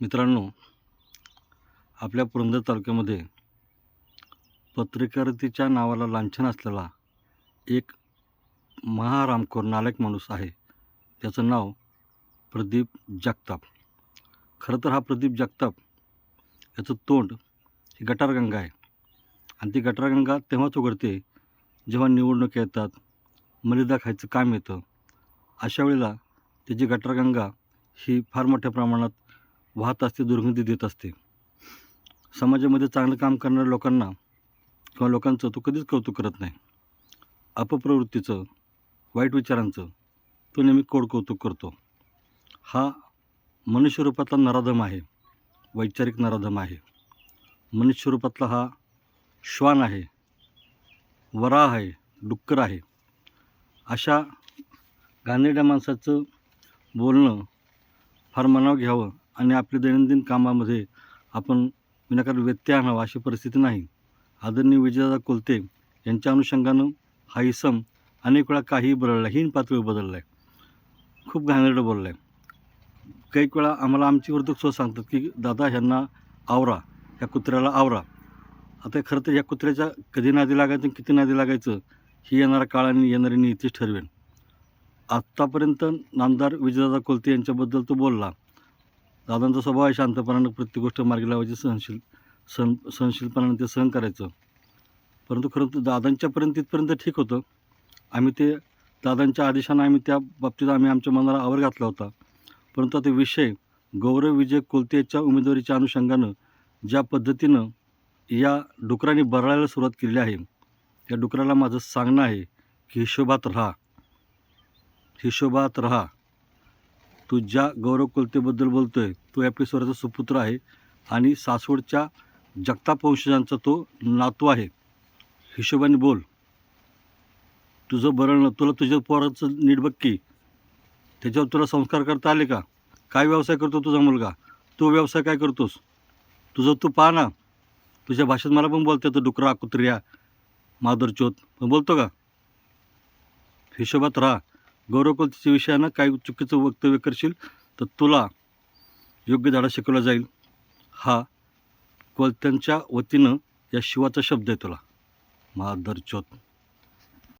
मित्रांनो आपल्या पुरंदर तालुक्यामध्ये पत्रकारितेच्या नावाला लांछन असलेला एक महारामखोर नालायक माणूस आहे. त्याचं नाव प्रदीप जगताप. खरं तर हा प्रदीप जगताप याचं तोंड ही गटारगंगा आहे. आणि ती गटारगंगा तेव्हाच उघडते जेव्हा निवडणुका येतात मलिदा खायचं काम येतं. अशा वेळेला त्याची गटारगंगा ही फार मोठ्या प्रमाणात वाहत असते दुर्गंधी देत असते. समाजामध्ये चांगलं काम करणाऱ्या लोकांना किंवा लोकांचं तो कधीच कौतुक करत नाही. अपप्रवृत्तीचं वाईट विचारांचं तो नेहमी कोड कौतुक करतो. हा मनुष्यरूपातला नराधम आहे वैचारिक नराधम आहे. मनुष्यरूपातला हा श्वान आहे वराह आहे डुक्कर आहे. अशा गांधीड्या माणसाचं बोलणं फार मनावर घ्यावं आणि आपल्या दैनंदिन कामामध्ये आपण विनाकारण व्यत्यय आणावा अशी परिस्थिती नाही. आदरणीय विजयदादा कोलते यांच्या अनुषंगानं हा इसम अनेक वेळा काही बदलला हीन पातळी बदलला आहे खूप घाणेरडं बोललं आहे काही वेळा आम्हाला आमची वर्तक सुद्धा सांगतात की दादा ह्यांना आवरा ह्या कुत्र्याला आवरा. आता खरं तर ह्या कुत्र्याच्या कधी नादी लागायचं आणि किती नादी लागायचं ही येणारा काळ आणि येणारी नीतीच ठरवेन. आत्तापर्यंत नामदार विजयदादा कोलते यांच्याबद्दल तो बोलला दादांचा स्वभाव आहे शांतपणानं प्रत्येक गोष्ट मार्गी लावायची सहनशील सहन सहनशीलपणानं ते सहन करायचं. परंतु खरं तर दादांच्यापर्यंत तिथपर्यंत ठीक होतं. आम्ही ते दादांच्या आदेशानं आम्ही त्या बाबतीत आम्ही आमच्या मनाला आवर घातला होता. परंतु आता विषय गौरव विजय कोलतेच्या उमेदवारीच्या अनुषंगानं ज्या पद्धतीनं या डुकरांनी बरळायला सुरुवात केली आहे या डुकराला माझं सांगणं आहे की हिशोबात राहा. हिशोबात राहा. तू ज्या गौरव कुलतेबद्दल बोलतो आहे तो एपिसोडाचा सुपुत्र आहे आणि सासवडच्या जगताप वंशजांचा तो नातू आहे. हिशोबाने बोल. तुझं बरं तुला तुझ्या पोराचं नीट त्याच्यावर तुला संस्कार करता आले का? काय व्यवसाय करतो तुझा मुलगा? तो व्यवसाय काय करतोस? तुझं तू पाहा ना. तुझ्या भाषेत मला पण बोलते तो डुकरा कुत्र्या मादरचोत. पण बोलतो का? हिशोबात राहा. गौरव विषयानं काही चुकीचं वक्तव्य करशील तर तुला योग्य धडा शिकवला जाईल. हा कोलत्यांच्या वतीनं या शिवाचा शब्द आहे तुला. मादरचोत